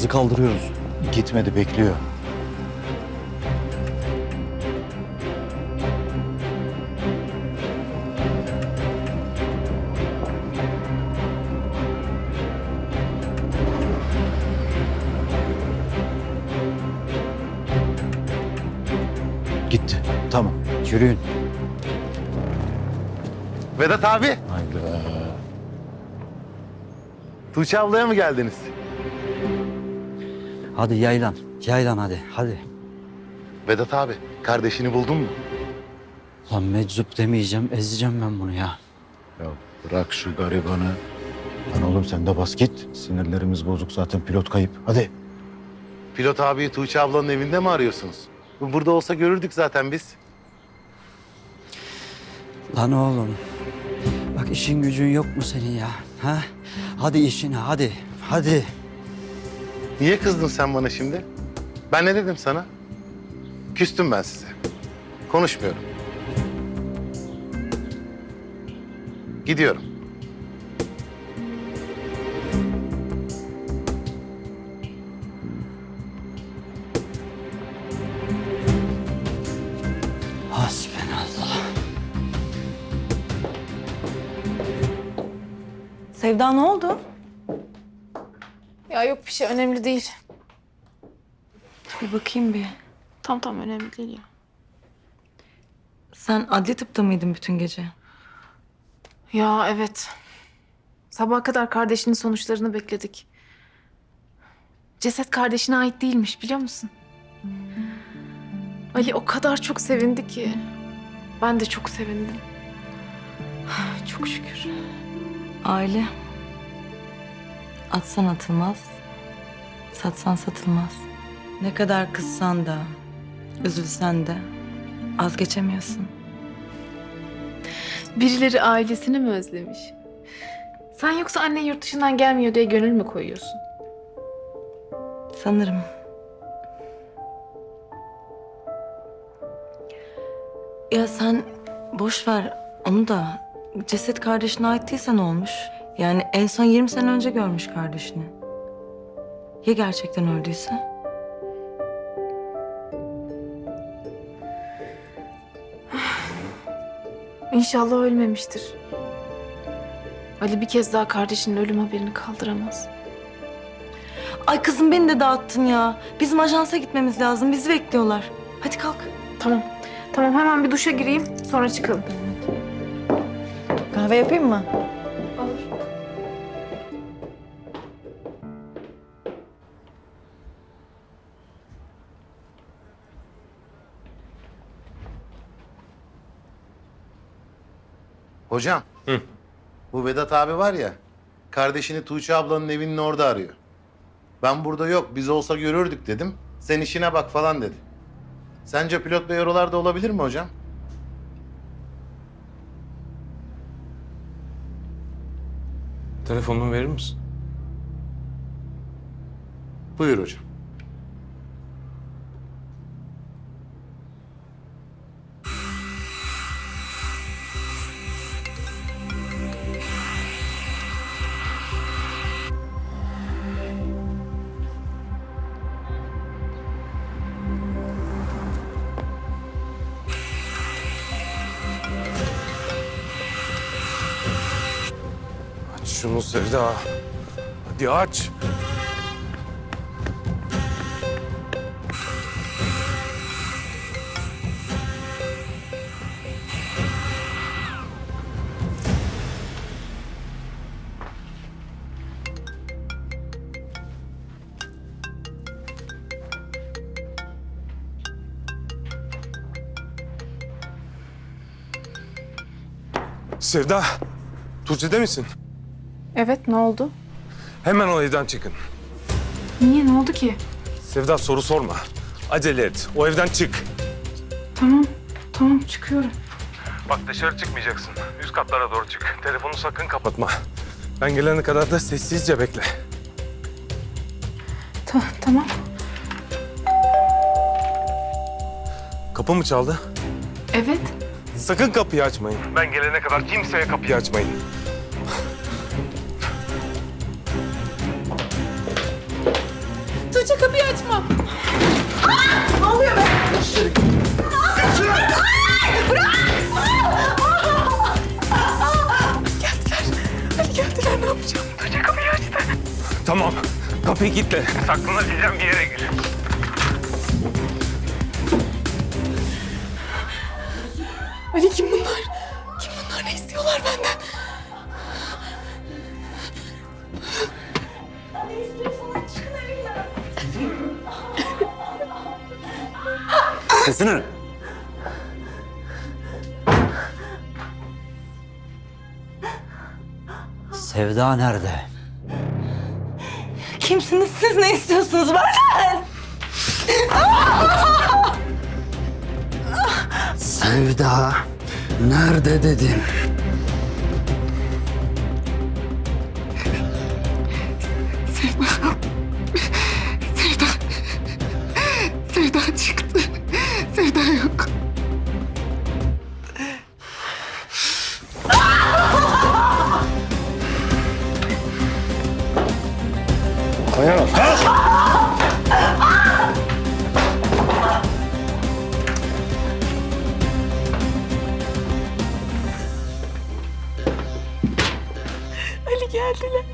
Kızı kaldırıyoruz. Gitmedi bekliyor. Gitti. Tamam. Yürüyün. Vedat abi. Haydi. Tuğçe ablaya mı geldiniz? Hadi yaylan. Yaylan hadi. Hadi. Vedat abi kardeşini buldun mu? Lan meczup demeyeceğim. Ezeceğim ben bunu ya. Ya bırak şu garibanı. Lan oğlum sen de bas git. Sinirlerimiz bozuk zaten pilot kayıp. Hadi. Pilot abiyi Tuğçe ablanın evinde mi arıyorsunuz? Burada olsa görürdük zaten biz. Lan oğlum. Bak işin gücün yok mu senin ya? Ha? Hadi işine hadi. Hadi. Niye kızdın sen bana şimdi? Ben ne dedim sana? Küstüm ben size. Konuşmuyorum. Gidiyorum. Hasbinallah. Sevda ne oldu? Ya yok bir şey önemli değil. Bir bakayım bir. Tam tam önemli değil ya. Sen adli tıpta mıydın bütün gece? Ya evet. Sabaha kadar kardeşinin sonuçlarını bekledik. Ceset kardeşine ait değilmiş biliyor musun? Ali o kadar çok sevindi ki. Ben de çok sevindim. Çok şükür. Aile. Atsan atılmaz. Satsan satılmaz. Ne kadar kızsan da, üzülsen de vazgeçemiyorsun. Birileri ailesini mi özlemiş? Sen yoksa annen yurt dışından gelmiyor diye gönül mü koyuyorsun? Sanırım. Ya sen boş ver onu da. Ceset kardeşine ait değilse ne olmuş? Yani en son 20 sene önce görmüş kardeşini. Ya gerçekten öldüyse? İnşallah ölmemiştir. Ali bir kez daha kardeşinin ölüm haberini kaldıramaz. Ay kızım beni de dağıttın ya. Bizim ajansa gitmemiz lazım. Bizi bekliyorlar. Hadi kalk. Tamam. Tamam hemen bir duşa gireyim sonra çıkalım. Kahve yapayım mı? Hocam. Bu Vedat abi var ya, kardeşini Tuğçe ablanın evinin orada arıyor. Ben burada yok, biz olsa görürdük dedim. Sen işine bak falan dedi. Sence pilot bey oralarda olabilir mi hocam? Telefonumu verir misin? Buyur hocam. Şunu Sevda. Hadi aç. Sevda, Tuğçe'de misin? Evet ne oldu? Hemen o evden çıkın. Niye ne oldu ki? Sevda soru sorma. Acele et. O evden çık. Tamam. Tamam çıkıyorum. Bak dışarı çıkmayacaksın. Üst katlara doğru çık. Telefonu sakın kapatma. Ben gelene kadar da sessizce bekle. Ta- tamam. Kapı mı çaldı? Evet. Sakın kapıyı açmayın. Ben gelene kadar kimseye kapıyı açmayın. Kapıyı kilitle. Saklanabileceğim bir yere gir. Ali kim bunlar? Kim bunlar? Ne istiyorlar benden? Sesini. Sevda nerede? Kimsiniz siz? Ne istiyorsunuz benden? Sevda nerede dedim. Ali geldiler.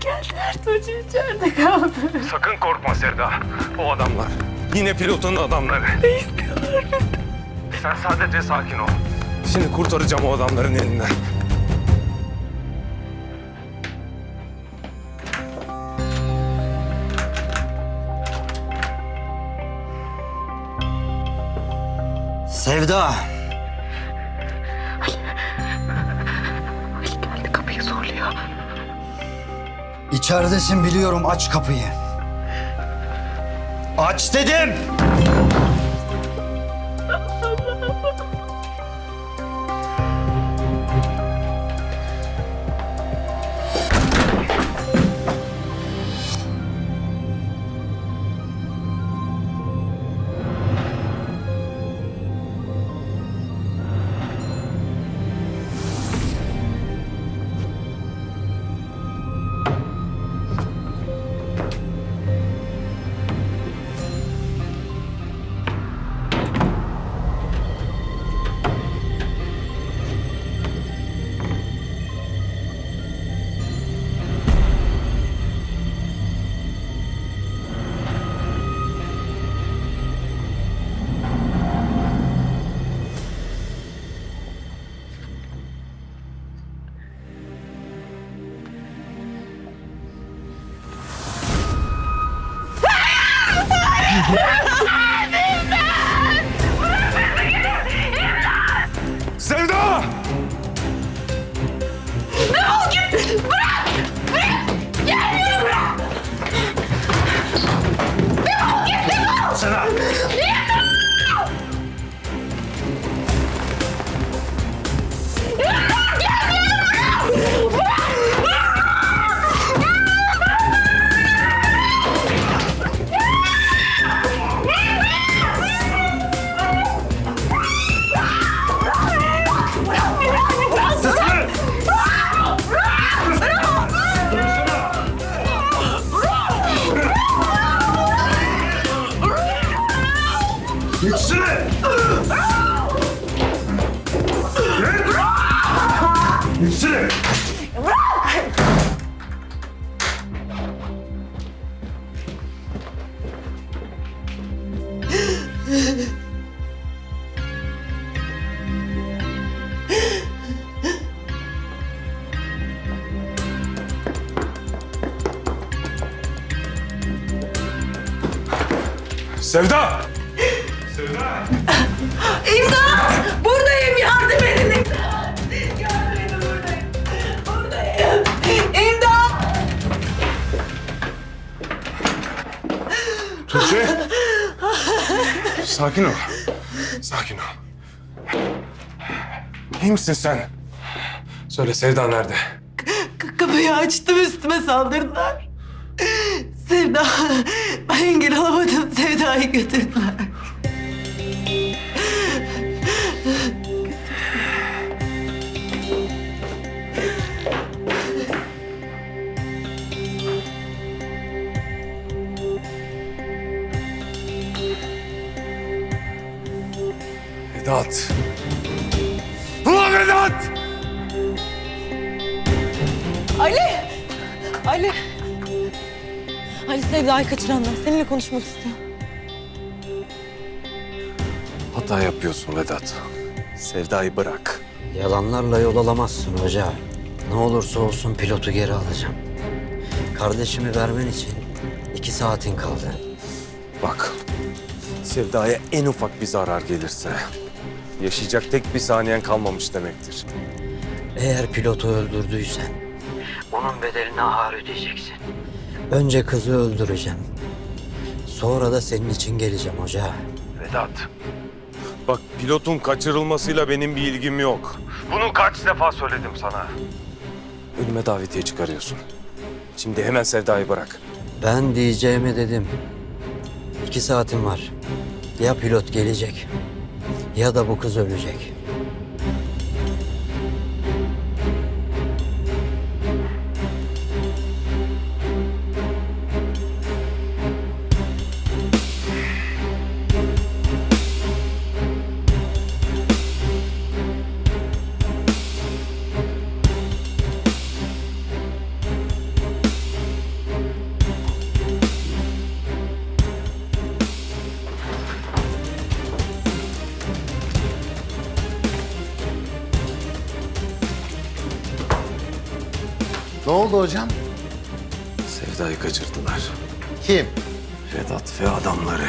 Geldiler Tuğçe içeride kaldı. Sakın korkma Sevda. O adamlar. Yine pilotun adamları. Ne istiyorlar Sen sadece sakin ol. Şimdi kurtaracağım o adamların elinden. Sevda. Ali geldi kapıyı zorluyor. İçeridesin biliyorum aç kapıyı. Aç dedim. Bırak! Sevda! İmdat! Buradayım yardım edin imdat! Yardım edin buradayım. Buradayım. İmdat! Tuğçe! Sakin ol. Sakin ol. İyi misin sen? Söyle Sevda nerede? K- kapıyı açtım üstüme saldırdılar. Sevda, ben engel alamadım. Götürdüler. Vedat! Ulan Vedat! Ali! Ali! Ali Sevda'yı kaçıranlar seninle konuşmak istiyor. Hata yapıyorsun Vedat. Sevdayı bırak. Yalanlarla yol alamazsın hoca. Ne olursa olsun pilotu geri alacağım. Kardeşimi vermen için iki saatin kaldı. Bak, Sevda'ya en ufak bir zarar gelirse yaşayacak tek bir saniyen kalmamış demektir. Eğer pilotu öldürdüysen onun bedelini ağır ödeyeceksin. Önce kızı öldüreceğim. Sonra da senin için geleceğim hoca. Vedat. Bak pilotun kaçırılmasıyla benim bir ilgim yok. Bunu kaç defa söyledim sana. Önüme davetiye çıkarıyorsun. Şimdi hemen Sevda'yı bırak. Ben diyeceğimi dedim. İki saatim var. Ya pilot gelecek ya da bu kız ölecek. Oldu hocam? Sevda'yı kaçırdılar. Kim? Vedat ve adamları.